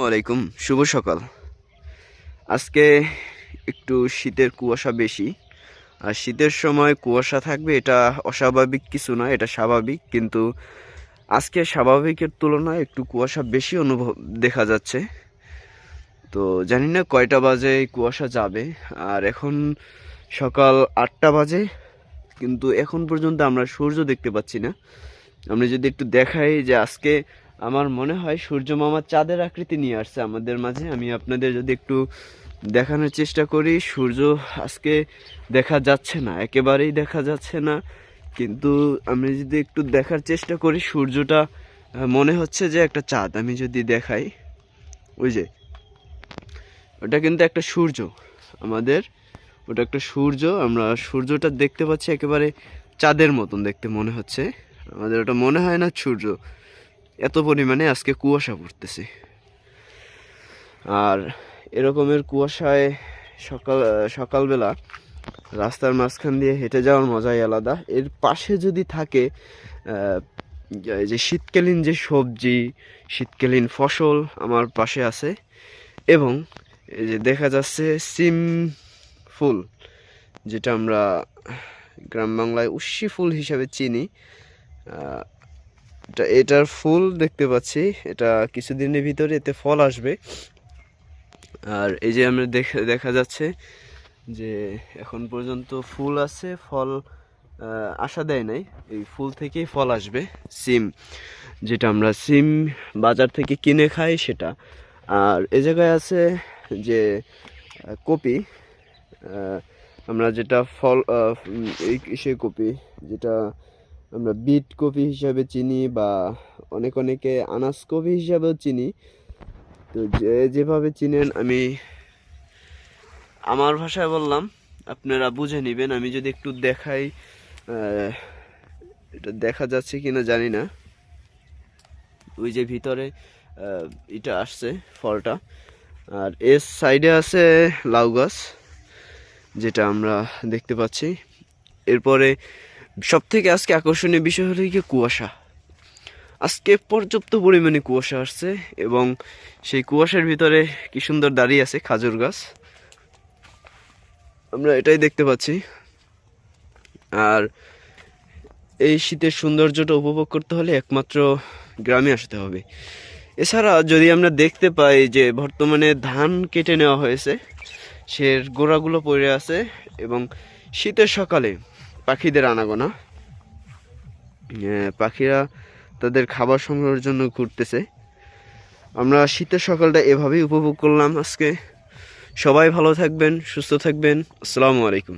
আলাইকুম, শুভ সকাল। আজকে একটু শীতের কুয়াশা বেশি। আর শীতের সময় কুয়াশা থাকবে, এটা অস্বাভাবিক কিছু না, এটা স্বাভাবিক। কিন্তু আজকে স্বাভাবিকের তুলনায় একটু কুয়াশা বেশি অনুভব দেখা যাচ্ছে। তো জানি না কয়টা বাজে কুয়াশা যাবে। আর এখন সকাল আটটা বাজে, কিন্তু এখন পর্যন্ত আমরা সূর্য দেখতে পাচ্ছি না। আমরা যদি একটু দেখাই যে আজকে আমার মনে হয় সূর্য মামা চাঁদের আকৃতি নিয়ে আসছে আমাদের মাঝে। আমি আপনাদের যদি একটু দেখানোর চেষ্টা করি, সূর্য আজকে দেখা যাচ্ছে না, একেবারেই দেখা যাচ্ছে না। কিন্তু আমি যদি একটু দেখার চেষ্টা করি, সূর্যটা মনে হচ্ছে যে একটা চাঁদ। আমি যদি দেখাই, ওই যে, ওটা কিন্তু একটা সূর্য, আমাদের, ওটা একটা সূর্য। আমরা সূর্যটা দেখতে পাচ্ছি একেবারে চাঁদের মতন দেখতে মনে হচ্ছে। আমাদের ওটা মনে হয় না সূর্য। এত পরিমাণে আজকে কুয়াশা পড়তেছে। আর এরকমের কুয়াশায় সকাল, সকালবেলা রাস্তার মাঝখান দিয়ে হেঁটে যাওয়ার মজাই আলাদা। এর পাশে যদি থাকে যে শীতকালীন যে সবজি, শীতকালীন ফসল আমার পাশে আছে, এবং এই যে দেখা যাচ্ছে সিম ফুল, যেটা আমরা গ্রাম বাংলায় উস্সি ফুল হিসাবে চিনি। এটার ফুল দেখতে পাচ্ছি। এটা কিছুদিনের ভিতরে এতে ফল আসবে। আর এই যে আমরা দেখা দেখা যাচ্ছে যে এখন পর্যন্ত ফুল আছে, ফল আশা দেয় নাই। এই ফুল থেকেই ফল আসবে, সিম। যেটা আমরা সিম বাজার থেকে কিনে খাই সেটা। আর এ জায়গায় আছে যে কপি। আমরা যেটা ফল এই কিসের কপি? যেটা আমরা বিট কপি হিসাবে চিনি বা অনেক অনেকে আনাস কপি হিসাবেও চিনি। তো যে, যেভাবে চিনেন, আমি আমার ভাষায় বললাম, আপনারা বুঝে নেবেন। আমি যদি একটু দেখাই এটা দেখা যাচ্ছে কি না জানি না। ওই যে ভিতরে এটা আসছে ফলটা। আর এর সাইডে আছে লাউ গাছ, যেটা আমরা দেখতে পাচ্ছি। এরপরে সব থেকে আজকে আকর্ষণীয় বিষয় হলো গিয়ে কুয়াশা। আজকে পর্যাপ্ত পরিমাণে কুয়াশা আসছে এবং সেই কুয়াশার ভিতরে কি সুন্দর দাঁড়িয়ে আছে খাজুর গাছ। আমরা এটাই দেখতে পাচ্ছি। আর এই শীতের সৌন্দর্যটা উপভোগ করতে হলে একমাত্র গ্রামে আসতে হবে। এছাড়া যদি আমরা দেখতে পাই যে বর্তমানে ধান কেটে নেওয়া হয়েছে সে গোড়াগুলো পড়ে আছে এবং শীতের সকালে পাখিদের আনাগোনা। পাখিরা তাদের খাবার সংগ্রহের জন্য ঘুরতেছে। আমরা শীতের সকালটা এভাবেই উপভোগ করলাম আজকে। সবাই ভালো থাকবেন, সুস্থ থাকবেন। আসসালামু আলাইকুম।